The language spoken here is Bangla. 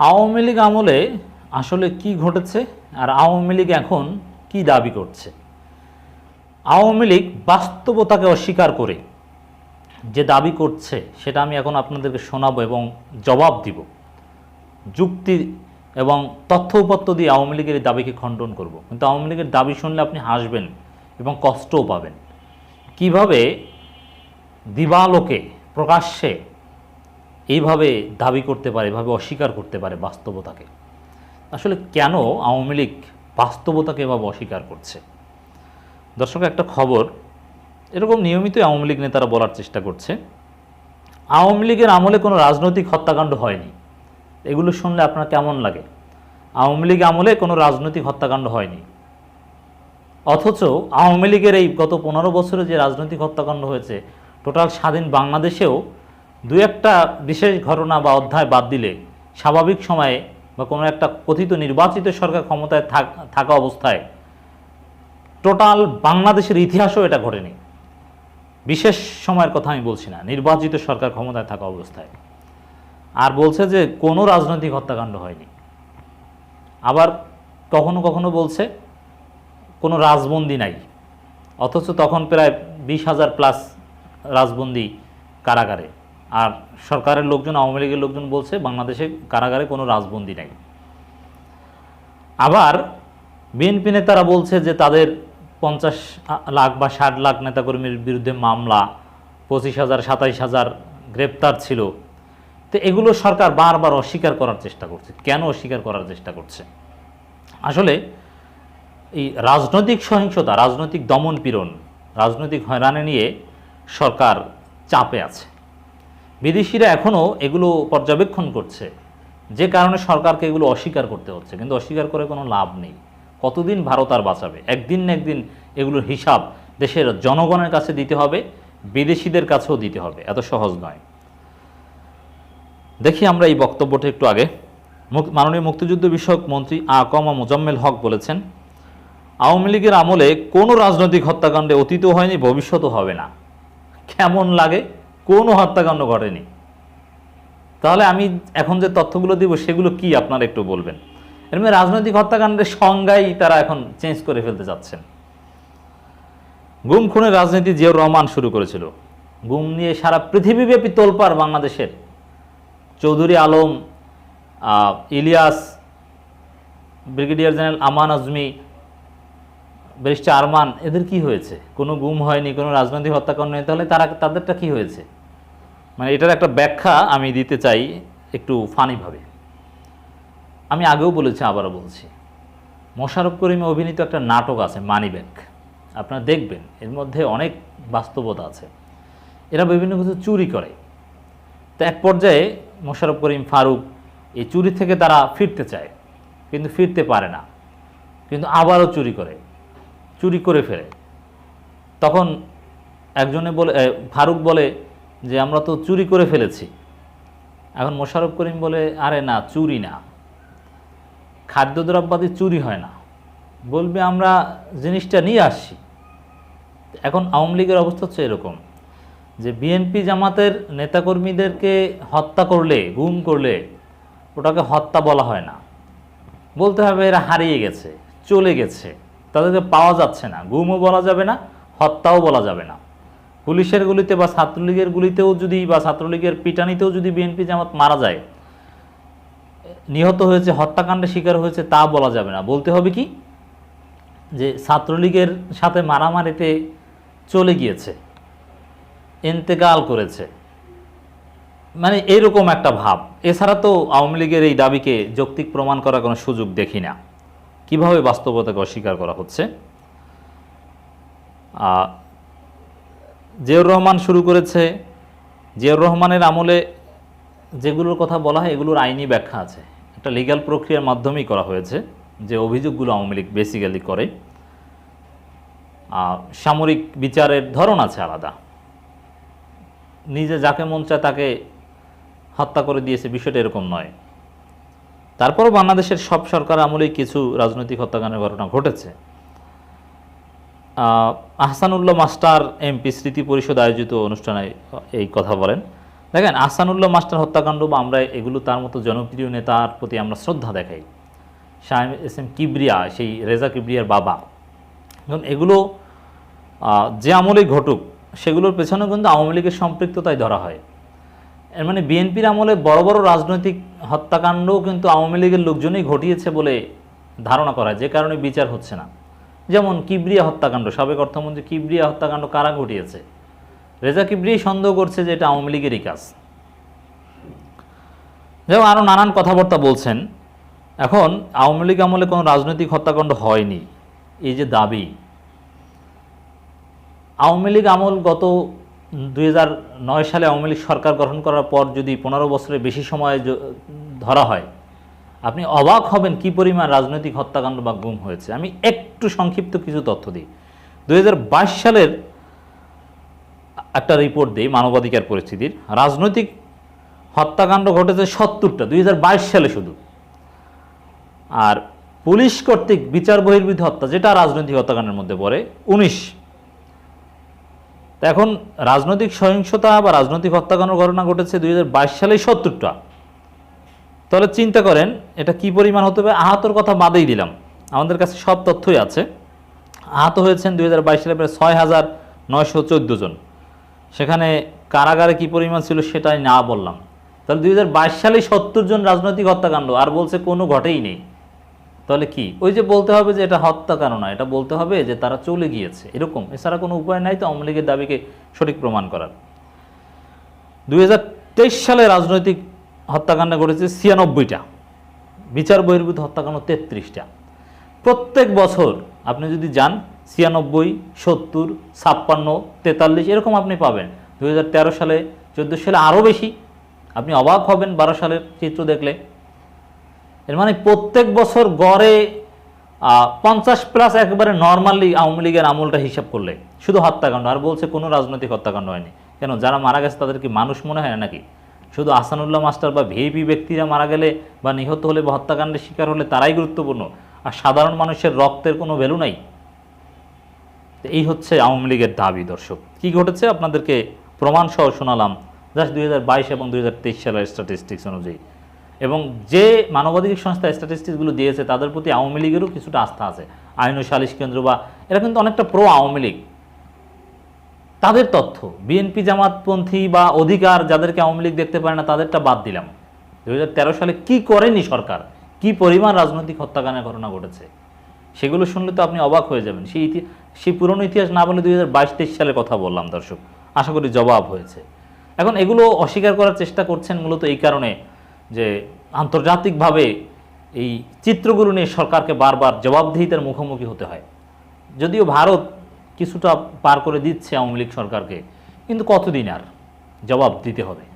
আওয়ামী লীগ আমলে আসলে কি ঘটেছে আর আওয়ামী লীগ এখন কি দাবি করছে? আওয়ামী লীগ বাস্তবতাকে অস্বীকার করে যে দাবি করছে সেটা আমি এখন আপনাদেরকে শোনাবো এবং জবাব দিব। যুক্তি এবং তথ্য উপাত্ত দিয়ে আওয়ামী লীগের এই দাবিকে খণ্ডন করব। কিন্তু আওয়ামী লীগের দাবি শুনলে আপনি হাসবেন এবং কষ্টও পাবেন। কীভাবে দিবালোকে প্রকাশ্যে এইভাবে দাবি করতে পারে, এভাবে অস্বীকার করতে পারে বাস্তবতাকে। আসলে কেন আওয়ামী লীগ বাস্তবতাকে এভাবে অস্বীকার করছে? দর্শক, একটা খবর, এরকম নিয়মিতই আওয়ামী লীগ নেতারা বলার চেষ্টা করছে। আওয়ামী লীগের আমলে কোনো রাজনৈতিক হত্যাকাণ্ড হয়নি। এগুলো শুনলে আপনার কেমন লাগে? আওয়ামী লীগ আমলে কোনো রাজনৈতিক হত্যাকাণ্ড হয়নি। অথচ আওয়ামী লীগের এই গত পনেরো বছরে যে রাজনৈতিক হত্যাকাণ্ড হয়েছে, টোটাল স্বাধীন বাংলাদেশেও দু একটা বিশেষ ঘটনা বা অধ্যায় বাদ দিলে স্বাভাবিক সময়ে বা কোনো একটা কথিত নির্বাচিত সরকার ক্ষমতায় থাক- অবস্থায় টোটাল বাংলাদেশের ইতিহাসও এটা ঘটেনি। বিশেষ সময়ের কথা আমি বলছি না, নির্বাচিত সরকার ক্ষমতায় থাকা অবস্থায়। আর বলছে যে কোনো রাজনৈতিক হত্যাকাণ্ড হয়নি। আবার কখনো কখনো বলছে কোনো রাজবন্দি নাই। অথচ তখন প্রায় বিশ হাজার প্লাস রাজবন্দি কারাগারে। আর সরকারের লোকজন, আওয়ামী লীগের লোকজন বলছে বাংলাদেশে কারাগারে কোনো রাজবন্দি নেই। আবার বিএনপি নেতারা বলছে যে তাদের পঞ্চাশ লাখ বা ষাট লাখ নেতাকর্মীর বিরুদ্ধে মামলা, পঁচিশ হাজার, সাতাইশ হাজার গ্রেপ্তার ছিল। তো এগুলো সরকার বারবার অস্বীকার করার চেষ্টা করছে। কেন অস্বীকার করার চেষ্টা করছে? আসলে এই রাজনৈতিক সহিংসতা, রাজনৈতিক দমন পীড়ন, রাজনৈতিক হয়রানি নিয়ে সরকার চাপে আছে। বিদেশিরা এখনও এগুলো পর্যবেক্ষণ করছে। যে কারণে সরকারকে এগুলো অস্বীকার করতে হচ্ছে। কিন্তু অস্বীকার করে কোনো লাভ নেই। কতদিন ভারত আর বাঁচাবে? একদিন না একদিন এগুলোর হিসাব দেশের জনগণের কাছে দিতে হবে, বিদেশিদের কাছেও দিতে হবে। এত সহজ নয়। দেখি আমরা এই বক্তব্যটা একটু আগে। মাননীয় মুক্তিযুদ্ধ বিষয়ক মন্ত্রী আ আকমা মোজাম্মেল হক বলেছেন, আওয়ামী লীগের আমলে কোনো রাজনৈতিক হত্যাকাণ্ডে অতীতও হয়নি, ভবিষ্যতও হবে না। কেমন লাগে? কোনো হত্যাকাণ্ড ঘটেনি। তাহলে আমি এখন যে তথ্যগুলো দিব, সেগুলো কি আপনারা একটু বলবেন? এর মধ্যে রাজনৈতিক হত্যাকাণ্ডের সংজ্ঞাই তারা এখন চেঞ্জ করে ফেলতে যাচ্ছেন গুম খুনের রাজনীতি জিয়াউর রহমান শুরু করেছিল। গুম নিয়ে সারা পৃথিবীব্যাপী তোলপাড় বাংলাদেশের। Chowdhury Alam Ilias, brigadier general Aman Azmi, barrister Arman, এদের কি হয়েছে? কোনো গুম হয়নি, কোনো রাজনৈতিক হত্যাকাণ্ড নেই তাহলে তারা, তাদেরটা কি হয়েছে? মানে এটার একটা ব্যাখ্যা আমি দিতে চাই একটু ফানিভাবে। আমি আগেও বলেছি, আবারও বলছি। মোশারফ করিমে অভিনীত একটা নাটক আছে, মানি ব্যাগ আপনারা দেখবেন, এর মধ্যে অনেক বাস্তবতা আছে। এরা বিভিন্ন কিছু চুরি করে। তো এক পর্যায়ে মোশারফ করিম ফারুক এই চুরি থেকে তারা ফিরতে চায়, কিন্তু ফিরতে পারে না। কিন্তু আবারও চুরি করে চুরি করে ফেরে তখন একজনে বলে ফারুক বলে যে আমরা তো চুরি করে ফেলেছি। এখন মোশারফ করিম বলে, আরে না, চুরি না। খাদ্যদ্রব্যাদি চুরি হয় না। বলবে, আমরা জিনিসটা নিয়ে আসছি। এখন আওয়ামী লীগের অবস্থা হচ্ছে এরকম যে, বিএনপি জামাতের নেতাকর্মীদেরকে হত্যা করলে, গুম করলে ওটাকে হত্যা বলা হয় না। বলতে হবে, এরা হারিয়ে গেছে, চলে গেছে। তাদেরকে পাওয়া যাচ্ছে না। গুমও বলা যাবে না, হত্যাও বলা যাবে না। পুলিশের গুলিতে বা ছাত্রলীগের গুলিতেও যদি বা ছাত্রলীগের পিটানিতেও যদি বিএনপি জামাত মারা যায়, নিহত হয়েছে, হত্যাকাণ্ডের শিকার হয়েছে তা বলা যাবে না। বলতে হবে কি? যে ছাত্রলীগের সাথে মারামারিতে চলে গিয়েছে ইন্তেকাল করেছে। মানে এরকম একটা ভাব। এছাড়া তো আওয়ামী লীগের এই দাবিকে যৌক্তিক প্রমাণ করার কোনো সুযোগ দেখি না। কীভাবে বাস্তবতাকে অস্বীকার করা হচ্ছে? জিয়াউর রহমান শুরু করেছে জিয়াউর রহমানের আমলে যেগুলোর কথা বলা হয় এগুলোর আইনি ব্যাখ্যা আছে। একটা লিগ্যাল প্রক্রিয়ার মাধ্যমেই করা হয়েছে যে অভিযোগগুলো আওয়ামী লীগ বেসিক্যালি করে। আহ, সামরিক বিচারের ধরন আছে আলাদা। নিজে যাকে মন চায় তাকে হত্যা করে দিয়েছে বিষয়টা এরকম নয়। তারপরও বাংলাদেশের সব সরকার আমলেই কিছু রাজনৈতিক হত্যাকাণ্ডের ঘটনা ঘটেছে। আহসানুল্লাহ মাস্টার এমপি স্মৃতি পরিষদ আয়োজিত অনুষ্ঠানে এই কথা বলেন। দেখেন, আহসানুল্লাহ মাস্টার হত্যাকাণ্ড বা আমরা এগুলো তার মতো জনপ্রিয় নেতার প্রতি আমরা শ্রদ্ধা দেখাই। শাহ এস এম কিবরিয়া, সেই রেজা কিবরিয়ার বাবা। এখন এগুলো যে আমলেই ঘটুক, সেগুলোর পেছনে কিন্তু আওয়ামী লীগের সম্পৃক্ততাই ধরা হয়। এর মানে বিএনপির আমলে বড় বড় রাজনৈতিক হত্যাকাণ্ডও কিন্তু আওয়ামী লীগের লোকজনই ঘটিয়েছে বলে ধারণা করা যে কারণে বিচার হচ্ছে না। যেমন কিবরিয়া হত্যাকাণ্ড, সাবেক অর্থমন্ত্রী কিবরিয়া হত্যাকাণ্ড কারা ঘটিয়েছে? রেজা কিবরি সন্দেহ করছে যে এটা আওয়ামী লীগেরই কাজ। যেমন আরও নানান কথাবার্তা বলছেন, এখন আওয়ামী লীগ আমলে কোনো রাজনৈতিক হত্যাকাণ্ড হয়নি, এই যে দাবি। আওয়ামী লীগ আমল গত দুই সালে আওয়ামী লীগ সরকার গঠন করার পর যদি পনেরো বছরের বেশি সময় ধরা হয় আপনি অবাক হবেন কি পরিমাণ রাজনৈতিক হত্যাকাণ্ড বা গুম হয়েছে। আমি একটু সংক্ষিপ্ত কিছু তথ্য দিই। দুই হাজার বাইশ সালের একটা রিপোর্ট দিই মানবাধিকার পরিস্থিতির। রাজনৈতিক হত্যাকাণ্ড ঘটেছে সত্তরটা, দুই হাজার বাইশ সালে শুধু। আর পুলিশ কর্তৃক বিচার বহির্ভূত হত্যা, যেটা রাজনৈতিক হত্যাকাণ্ডের মধ্যে পড়ে, উনিশ। এখন রাজনৈতিক সহিংসতা বা রাজনৈতিক হত্যাকাণ্ডের ঘটনা ঘটেছে দুই সালে সত্তরটা। তাহলে চিন্তা করেন, এটা কি পরিমাণ হতে হবে আহতর কথা বাদেই দিলাম। আমাদের কাছে সব তথ্যই আছে। আহত হয়েছেন দু হাজার বাইশ সালে প্রায় ছয় হাজার নয়শো চোদ্দ জন। সেখানে কারাগারে কি পরিমাণ ছিল সেটাই না বললাম। তাহলে দুই সালে সত্তর জন রাজনৈতিক হত্যাকাণ্ড, আর বলছে কোনো ঘটেই নেই। তাহলে কি? ওই যে বলতে হবে যে এটা হত্যাকাণ্ড না এটা বলতে হবে যে তারা চলে গিয়েছে। এরকম। এছাড়া কোনো উপায় নাই তো আওয়ামী লীগের দাবিকে সঠিক প্রমাণ করার। দুই হাজার তেইশ সালে রাজনৈতিক হত্যাকাণ্ড ঘটেছে ছিয়ানব্বইটা। বিচার বহির্ভূত হত্যাকাণ্ড তেত্রিশটা। প্রত্যেক বছর আপনি যদি যান, ছিয়ানব্বই, সত্তর, ছাপ্পান্ন, তেতাল্লিশ, এরকম আপনি পাবেন। দু হাজার তেরো সালে, চোদ্দ সালে আরও বেশি। আপনি অবাক হবেন বারো সালের চিত্র দেখলে। এর মানে প্রত্যেক বছর গড়ে পঞ্চাশ প্লাস একেবারে নর্মালি আওয়ামী লীগের আমলটা হিসাব করলে। শুধু হত্যাকাণ্ড, আর বলছে কোনো রাজনৈতিক হত্যাকাণ্ড হয়নি। কেন, যারা মারা গেছে তাদের কি মানুষ মনে হয় নাকি? শুধু আসানুল্লাহ মাস্টার বা ভিআইপি ব্যক্তিরা মারা গেলে বা নিহত হলে বা হত্যাকাণ্ডের শিকার হলে তারাই গুরুত্বপূর্ণ। আর সাধারণ মানুষের রক্তের কোনো ভ্যালু নাই। এই হচ্ছে আওয়ামী লীগের দাবি দর্শক। কি ঘটেছে আপনাদেরকে প্রমাণ সহ শোনালাম। জাস্ট দুই হাজার বাইশ এবং দুই তেইশ সালের স্ট্যাটিস্টিক্স অনুযায়ী। এবং যে মানবাধিকার সংস্থা স্ট্যাটিস্টিক্সগুলো দিয়েছে, তাদের প্রতি আওয়ামী লীগেরও কিছুটা আস্থা আছে। আইন ও সালিশ কেন্দ্র বা, এরা কিন্তু অনেকটা প্রো আওয়ামী লীগ। তাদের তথ্য, বিএনপি জামাতপন্থী বা অধিকার যাদেরকে আওয়ামী লীগ দেখতে পারে না, তাদেরটা বাদ দিলাম। দু হাজার তেরো সালে কি করেনি সরকার? কি পরিমাণ রাজনৈতিক হত্যাকাণ্ডের ঘটনা ঘটেছে? সেগুলো শুনলে তো আপনি অবাক হয়ে যাবেন। সেই ইতি সেই পুরনো ইতিহাস না বলে দুই হাজার বাইশ তেইশ সালে কথা বললাম, দর্শক। আশা করি জবাব হয়েছে। এখন এগুলো অস্বীকার করার চেষ্টা করছেন মূলত এই কারণে যে আন্তর্জাতিকভাবে এই চিত্রগুলো নিয়ে সরকারকে বারবার জবাবদিহিতার মুখোমুখি হতে হয়। যদিও ভারত কিছুটা পার করে দিচ্ছে আওয়ামী লীগ সরকারকে। কিন্তু কতদিন আর? জবাব দিতে হবে।